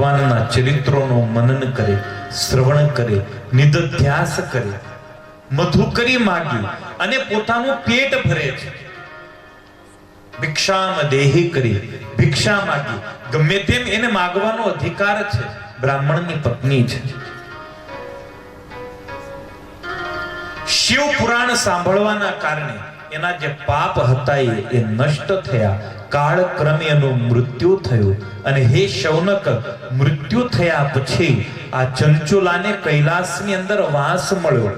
ભગવાનના ચરિત્રોનું મનન કરે, શ્રવણ કરે, નિદધ્યાસ કરે, મધુકરી માગી અને પોતાનું પેટ ભરે છે. ભિક્ષામ દેહી કરી, ભિક્ષા માગી. ગમે તેમ એને માગવાનો અધિકાર છે, બ્રાહ્મણની પત્ની છે. શિવ પુરાણ સાંભળવાના કારણે એના જે પાપ હતા એ નષ્ટ થયા. કાળ ક્રમે એનું મૃત્યુ થયું. અને હે શૌનક, મૃત્યુ થયા પછી આ ચંચુલાને કૈલાસની અંદર વાસ મળ્યો.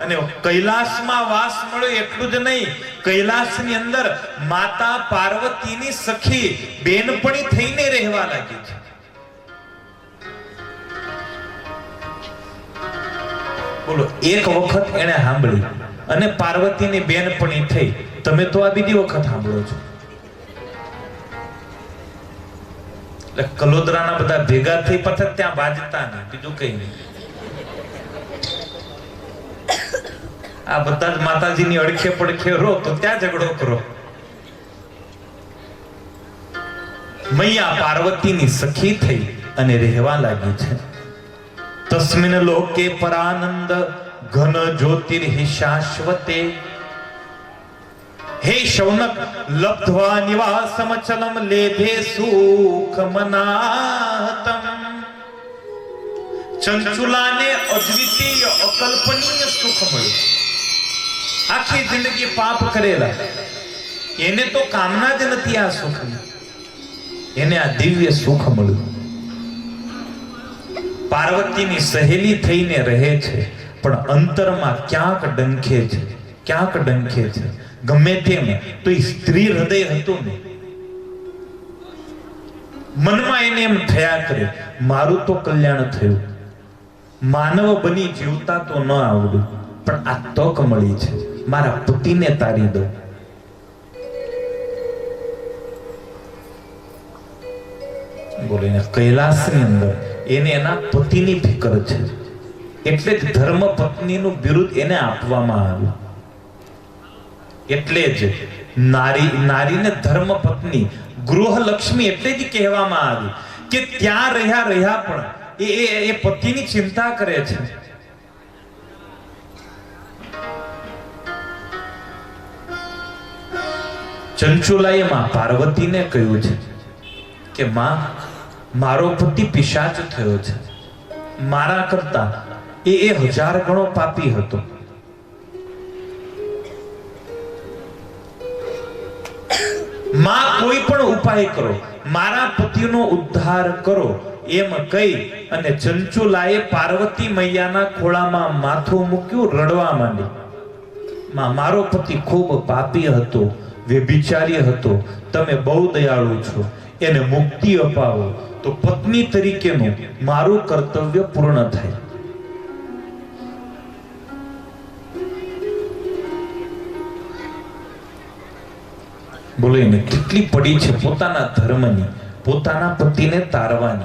અને કૈલાસમાં વાસ મળ્યો એટલું જ નહીં, કૈલાસની અંદર માતા પાર્વતીની સખી બેનપણી થઈને રહેવા લાગી છે. બોલો, એક વખત એને સાંભળી અને પાર્વતીની બેનપણી થઈ. તમે તો આ બીજી વખત સાંભળો છો. એટલે કલોદરાના બધા ભેગા થઈ પથક ત્યાં વાજતા નહીં બીજું કઈ નહીં. આ બધા જ માતાજીની અડખે પડખે રો તો ત્યાં ઝઘડો કરો. મૈયા પાર્વતીની સખી થઈ અને રહેવા લાગી છે. તસ્મિન લોકે પરાનંદ ઘન જ્યોતિર્હિ શાશ્વતે હે શૌનક, લબ્ધ્વા નિવાસમ ચલમ લેભે સુખ મનાતમ. ચંચુલાને અદ્વિતીય, અકલ્પનીય સુખ મળ્યું. આખી જિંદગી પાપ કરેલા. એને તો કામના જ નથી આ સુખ એને આ દિવ્ય સુખ મળ્યું. પાર્વતીની સહેલી થઈને રહે છે, પણ અંતરમાં ક્યાંક ડંખે છે, ક્યાંક ડંખે છે. ગમે તેમ, તો એ સ્ત્રી હૃદય હતું ને. મનમાં એને એમ થયા કરે, મારું તો કલ્યાણ થયું. માનવ બની જીવતા તો ન આવડું, પણ આ તક મળી છે. મારા પતિને તારી દો બોલીને કૈલાસની અંદર એને એના પતિની ફિકર છે. એટલે જ ધર્મ પત્નીનું બિરુદ એને આપવામાં આવ્યું. એટલે જ નારી, નારીને ધર્મ પત્ની ગૃહ લક્ષ્મી એટલે જ કહેવામાં આવી કે ત્યાં રહ્યા રહ્યા પણ એ, એ- પતિની ચિંતા કરે છે. ચંચુલાએ માં પાર્વતીને કહ્યું છે કે માં, મારો પતિ પિશાચ થયો છે. મારા કરતા એ એ હજાર ગણો પાપી હતો. માં કોઈ પણ ઉપાય કરો, મારા પતિનો ઉદ્ધાર કરો, એમ કહી અને ચંચુલાએ પાર્વતી મૈયાના ખોળામાં માથું મૂક્યું, રડવા માંડી. માં, મારો પતિ ખૂબ પાપી હતો, વ્યભિચારી હતો, તમે બહુ દયાળુ છો, એને મુક્તિ અપાવો. તો પત્ની તરીકેનું મારું કર્તવ્ય પૂર્ણ થાય. બોલો, એને કેટલી પડી છે પોતાના ધર્મની, પોતાના પતિને તારવાની.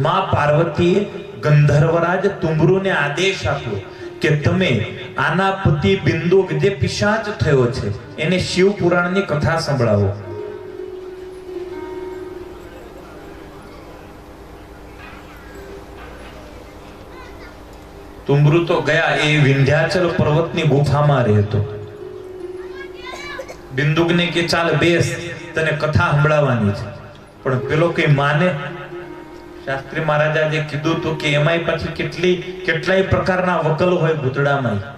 મા પાર્વતીએ ગંધર્વરાજ તુંબરુને આદેશ આપ્યો કે તમે આના પતિ બિંદુ જે પિશાચ થયો છે. એને શિવ પુરાણની કથા સંભળાવો. તુંબરુ તો ગયા એ વિંધ્યાચલ પર્વતની ગુફામાં રહેતો. બિંદુકને કે ચાલ બેસ, તને કથા સંભળાવવાની છે. પણ પેલો કઈ માને? શાસ્ત્રી મહારાજા જે કીધું હતું કે એમાંય પછી કેટલી, કેટલાય પ્રકારના વકલ હોય ભૂતડામાં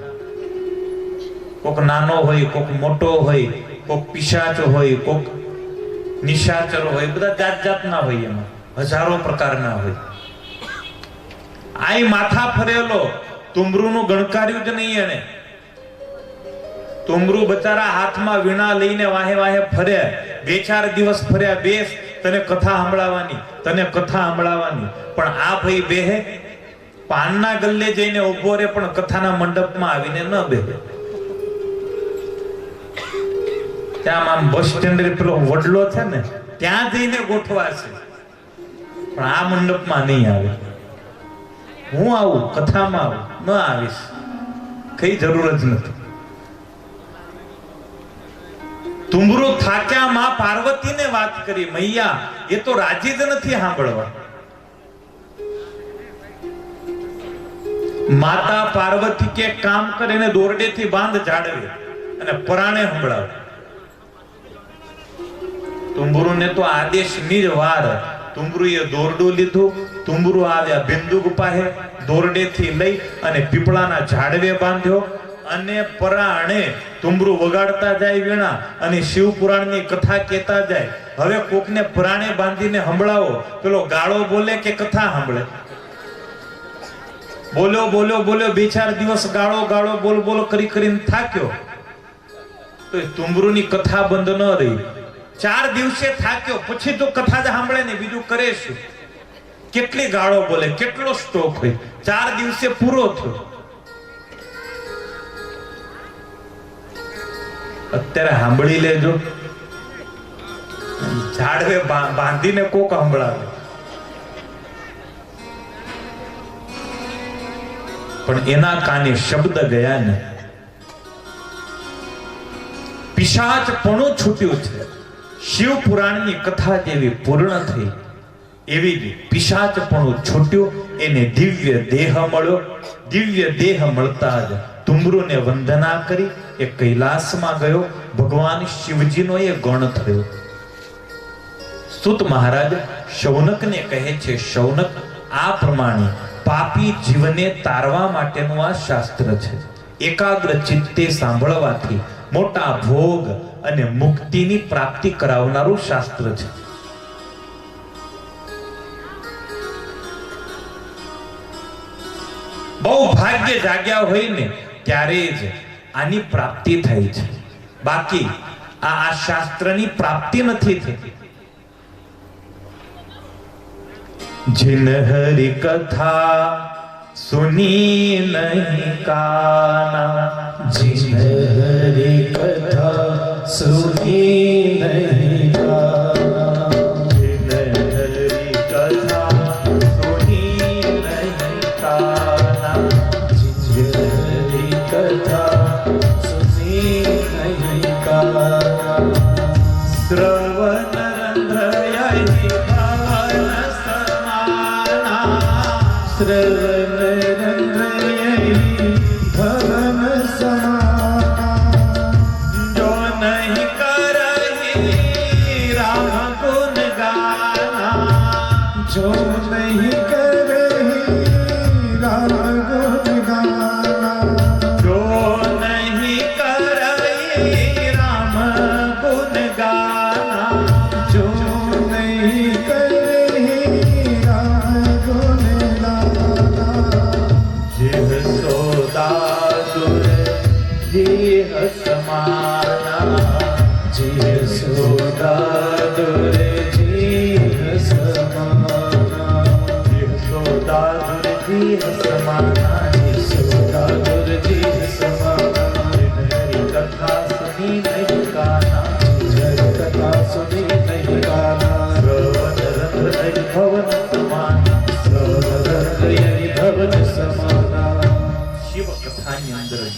કોક નાનો હોય, કોક મોટો હોય, કોક પિશાચ હોય, કોક નિશાચર હોય, બધા જાત જાતના હોય એમાં, હજારો પ્રકારના હોય. આય માથા ફરેલો તુમરૂનું ગણકાર્યું જ નહીં એને તુમરુ બચારા હાથમાં વીણા લઈને વાહે વાહે ફર્યા બે ચાર દિવસ ફર્યા બેસ, તને કથા સંભળાવવાની, તને કથા સંભળાવવાની. પણ આ ભાઈ બેહે, પાનના ગલ્લે જઈને ઊભો રે પણ કથાના મંડપમાં આવીને ન બેહે. ત્યાં આમ બસ સ્ટેન્ડ પેલો વડલો છે ને, ત્યાં જઈને ગોઠવાશે પણ આ મંડપમાં નહીં આવે. હું આવું, કથામાં આવું, ન આવીશ. કઈ જરૂર જ નથી. ધુમરો થાક્યા માં પાર્વતીને વાત કરી, મૈયા, એ તો રાજી જ નથી સાંભળવા. માતા પાર્વતી કે કામ કરીને દોરડેથી બાંધ જાળવે અને પરાણે સંભળાવે તુંબુરુને તો આદેશની જ વાર તુંબરુએ દોરડું લીધું. તુંબરુ આવ્યા બિંદુ પાસે દોરડેથી લઈ અને પીપળાના ઝાડવે બાંધ્યો. અને પરાણે તુંબરુ વગાડતા જાય વીણા અને શિવ પુરાણની કથા કહેતા જાય. હવે કોકને પરાણે બાંધીને સંભળાવો પેલો ગાળો બોલે કે કથા સાંભળે બોલ્યો બોલ્યો બોલ્યો, બે ચાર દિવસ ગાળો ગાળો, બોલ બોલ કરી કરીને થાક્યો. તો એ ની કથા બંધ ન રહી. ચાર દિવસે થાક્યો. પછી તો કથા જ સાંભળે ને બીજું કરે શું? કેટલી ગાળો બોલે? કેટલો સ્ટોક હોય? ચાર દિવસે પૂરો થયો. અત્યારે સાંભળી લેજો. ઝાડવે બાંધીને કોક સંભળાવે. પણ એના કાને શબ્દ ગયા ને. પિશાચપણું છૂટ્યું છે. શિવ પુરાણની કથા જેવી પૂર્ણ થઈ. એવી જ પિશાચપણું છૂટ્યું, એને દિવ્ય દેહ મળ્યો. દિવ્ય દેહ મળતા જ તુમરુને વંદના કરી. એ કૈલાસમાં ગયો, ભગવાન શિવજીનો એ ગણ થયો સુત મહારાજ શૌનકને કહે છે, શૌનક, આ પ્રમાણે પાપી જીવને તારવા માટેનું આ શાસ્ત્ર છે. એકાગ્ર ચિત્તે સાંભળવાથી મોટા ભોગ અને મુક્તિની પ્રાપ્તિ કરાવનારું શાસ્ત્ર છે. બહુ ભાગ્ય જાગ્યા હોય ને ત્યારે જ આની પ્રાપ્તિ થાય છે બાકી આ આ શાસ્ત્રની પ્રાપ્તિ નથી થતી जिन हरि कथा सुनी नहीं काना जिन हरि कथा सुनी नहीं positive. Uh,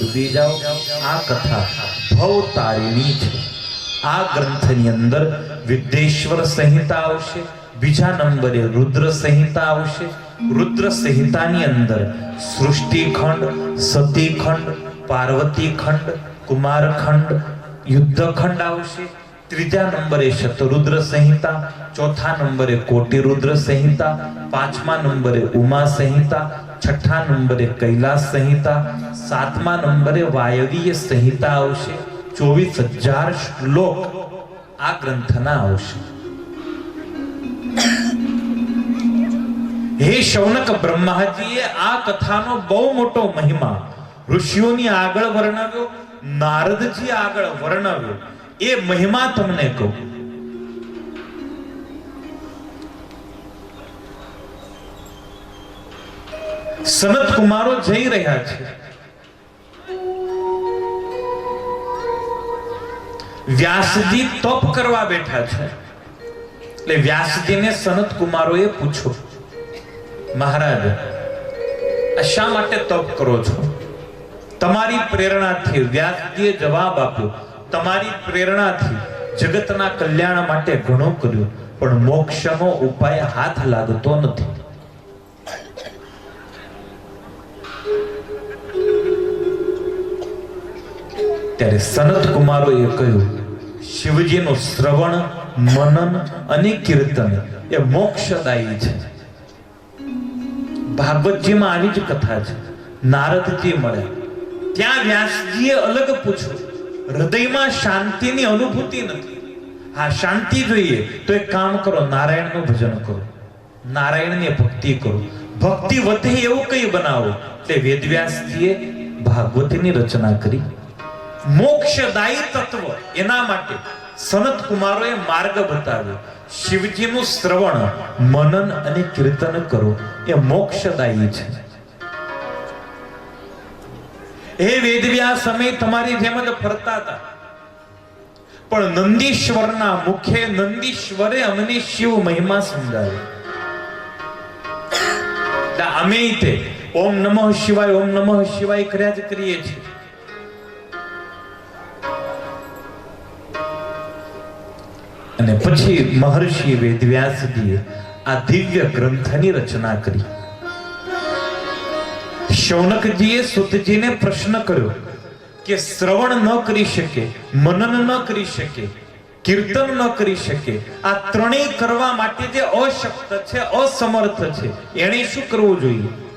ડૂબી જાઓ. આ કથા ભવ તારિણી છે. આ ગ્રંથની અંદર વિદ્યેશ્વર સંહિતા આવશે, બીજા નંબરે રુદ્ર સંહિતા આવશે. રુદ્ર સંહિતાની અંદર સૃષ્ટિ ખંડ, સતી ખંડ, પાર્વતી ખંડ, કુમાર ખંડ, યુદ્ધ ખંડ આવશે. ત્રીજા નંબરે શતરુદ્ર સંહિતા, ચોથા નંબરે કોટિરુદ્ર સંહિતા, પાંચમા નંબરે ઉમા સંહિતા, છઠ્ઠા નંબરે કૈલાસ સંહિતા, સાતમા નંબરે વાયવીય સંહિતા આવશે, ચોવીસ હજાર શ્લોક આ ગ્રંથના આવશે. હે શૌનક બ્રહ્માજીએ આ કથાનો બહુ મોટો મહિમા, ઋષિઓની આગળ વર્ણવ્યો, નારદજી આગળ વર્ણવ્યો એ મહિમા તમને કહું. સનત કુમારો જઈ રહ્યા છે. વ્યાસજી તપ કરવા બેઠા છે. એટલે વ્યાસજીને સનત કુમારોએ પૂછો મહારાજ, આ શા માટે તપ કરો છો? તમારી પ્રેરણાથી વ્યાસજીએ જવાબ આપ્યો તમારી પ્રેરણાથી જગતના કલ્યાણ માટે ઘણું કર્યું, પણ મોક્ષનો ઉપાય હાથ લાગતો નથી. ત્યારે સનત એ કહ્યું, શિવજીનું શ્રવણ, મનન અને કીર્તન એ મોક્ષદાયી છે. ભાગવતજીમાં આવી જ કથા છે. નારદજી મળે, ત્યાં વ્યાસજીએ અલગ પૂછ્યું હૃદયમાં શાંતિની અનુભૂતિ નથી. હા, શાંતિ જોઈએ તો એક કામ કરો, નારાયણનું ભજન કરો. નારાયણની ભક્તિ કરો. ભક્તિ વધે એવું કઈ બનાવો એટલે વેદવ્યાસજીએ ભાગવતીની રચના કરી. મોક્ષદાયી તત્વ એના માટે સનત કુમારોએ માર્ગ બતાવ્યો. શિવજીનું શ્રવણ, મનન અને કીર્તન કરો. એ મોક્ષદાયી છે. હે વેદવ્યાસ અમે તમારી જેમ જ ફરતા હતા. પણ નંદીશ્વરના મુખે નંદીશ્વરે અમને શિવ મહિમા સમજાવ્યો અમે તે ઓમ નમઃ શિવાય, ઓમ નમઃ શિવાય કર્યા જ કરીએ છીએ. અને પછી મહર્ષિ વેદવ્યાસજીએ આ દિવ્ય ગ્રંથની રચના કરી. શૌનકજીએ સુતજીને પ્રશ્ન કર્યો કે શ્રવણ ન કરી શકે, મનન ન કરી શકે, કીર્તન ન કરી શકે, આ ત્રણેય કરવા માટે જે અશક્ત છે, અસમર્થ છે, એણે શું કરવું જોઈએ?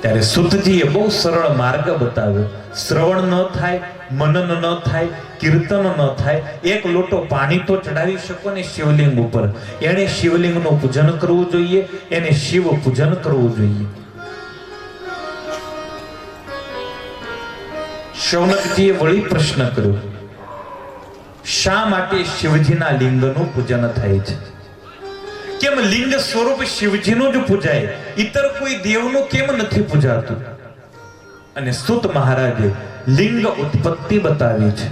ત્યારે સુતજીએ બહુ સરળ માર્ગ બતાવ્યો. શ્રવણ ન થાય, મનન ન થાય, કીર્તન ન થાય. એક લોટો પાણી તો ચડાવી શકો ને શિવલિંગ ઉપર. એણે શિવલિંગનું પૂજન કરવું જોઈએ, એને શિવ પૂજન કરવું જોઈએ. શૌનકજીએ વળી પ્રશ્ન કર્યો. શા માટે શિવજીના લિંગનું પૂજન થાય છે? કેમ લિંગ સ્વરૂપ શિવજીનું જ પૂજાય? ઇતર કોઈ દેવનું કેમ નથી પૂજાતું? અને સુત મહારાજે લિંગ ઉત્પત્તિ બતાવી છે.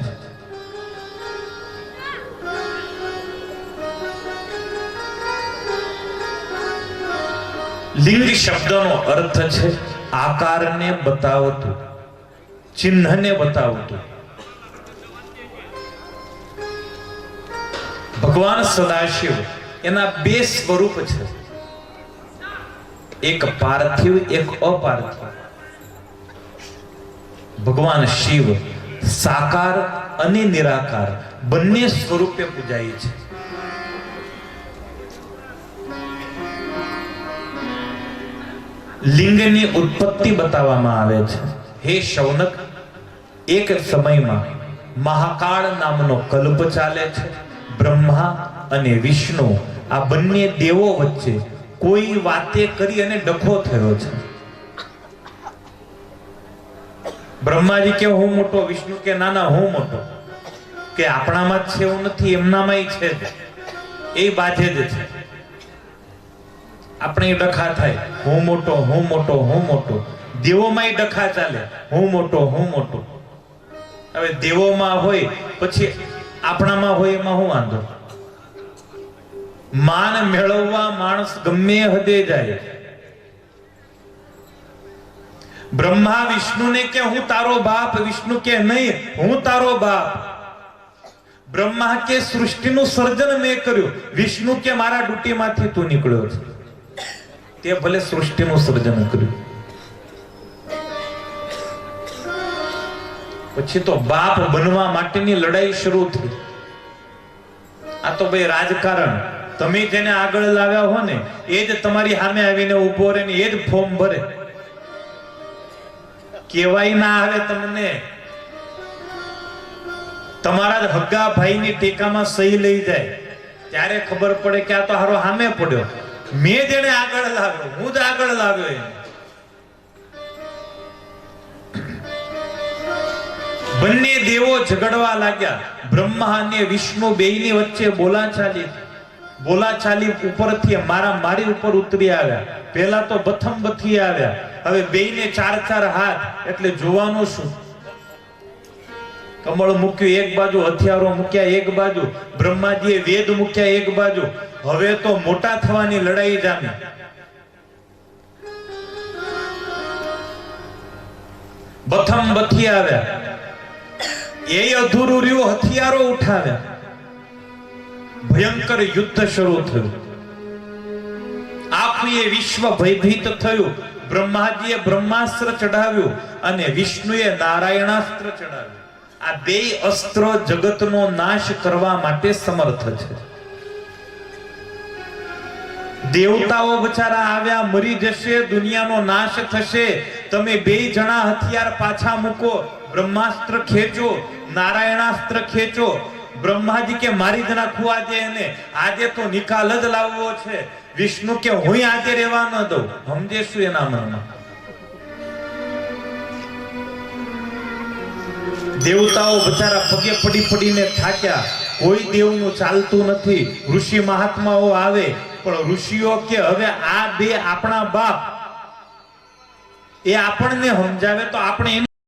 લિંગ શબ્દનો અર્થ છે આકારને બતાવતું, ચિહ્નને બતાવતું. ભગવાન સદાશિવ એના બે સ્વરૂપ છે. એક પાર્થિવ, એક અપાર્થિવ. ભગવાન શિવ સાકાર અને નિરાકાર બંને સ્વરૂપે પૂજાય છે. લિંગની ઉત્પત્તિ બતાવવામાં આવે છે. હે શૌનક, એક સમયમાં મહાકાળ નામનો કલ્પ ચાલે છે. બ્રહ્મા અને વિષ્ણુ, આ બંને દેવો વચ્ચે કોઈ વાતે કરી અને ડખો થયો છે. બ્રહ્માજી કે હું મોટો, વિષ્ણુ કે ના ના હું મોટો? કે આપણામાં જ છે એવું નથી એમનામાં છે એ બાજે જ છે. આપણે ડખા થાય, હું મોટો હું મોટો હું મોટો. દેવોમાં ડખા ચાલે, હું મોટો હું મોટો. હવે દેવોમાં હોય, પછી આપણામાં હોય એમાં હું વાંધો? માન મેળવવા માણસ ગમે હદે જાય. બ્રહ્મા વિષ્ણુને કે હું તારો બાપ, વિષ્ણુ કે નહીં, હું તારો બાપ. બ્રહ્મા કે સૃષ્ટિનું સર્જન મેં કર્યું, વિષ્ણુ કે મારા ડૂટીમાંથી તું નીકળ્યો છે. તે ભલે સૃષ્ટિનું સર્જન કર્યું. પછી તો બાપ બનવા માટેની લડાઈ શરૂ થઈ. આ તો ભાઈ રાજકારણ. તમે જેને આગળ લાવ્યા હો ને, એ જ તમારી સામે આવીને ઊભો રહે ને એ જ ફોર્મ ભરે. કેવાય ના આવે તમને. તમારા જ હગ્ગા ભાઈની ટેકામાં સહી લઈ જાય. ત્યારે ખબર પડે કે આ તો હારો સામે પડ્યો. મેં જેને આગળ લાવ્યો, હું જ આગળ લાવ્યો એને. બંને દેવો ઝઘડવા લાગ્યા. બ્રહ્મા અને વિષ્ણુ બેયની વચ્ચે બોલાચાલી. બોલાચાલી ઉપરથી મારા મારી ઉપર ઉતરી આવ્યા. પહેલા તો બથમ બથી આવ્યા. હવે બેયને ચાર ચાર હાથ, એટલે જોવાનું શું? કમળ મૂક્યું એક બાજુ, હથિયારો મૂક્યા એક બાજુ, બ્રહ્માજીએ વેદ મૂક્યા એક બાજુ. હવે તો મોટા થવાની લડાઈ જામી. બથમ બથી આવ્યા. એ અધૂરું રહ્યું, હથિયારો ઉઠાવ્યા. ભયંકર યુદ્ધ શરૂ થયું. આખું વિશ્વ ભયભીત થયું. બ્રહ્માજીએ બ્રહ્માસ્ત્ર ચઢાવ્યું અને વિષ્ણુએ નારાયણાસ્ત્ર ચઢાવ્યું. આ બે અસ્ત્ર જગતનો નાશ કરવા માટે સમર્થ છે. દેવતાઓ બચારા આવ્યા, મરી જશે, દુનિયાનો નાશ થશે. તમે બે જણા હથિયાર પાછા મૂકો, બ્રહ્માસ્ત્ર ખેંચો, નારાયણાસ્ત્ર ખેંચો. બ્રહ્માજી કે મારી જ નાખવું આજે એને. આજે તો નિકાલ જ લાવવો છે. વિષ્ણુ કે હું આજે રહેવા ન દઉં. સમજે એના મનમાં. દેવતાઓ બચારા પગે પડી પડીને થાક્યા. કોઈ દેવનું ચાલતું નથી. ઋષિ મહાત્માઓ આવે. પણ ઋષિઓ કે હવે આ બે આપણા બાપ. એ આપણને સમજાવે તો આપણે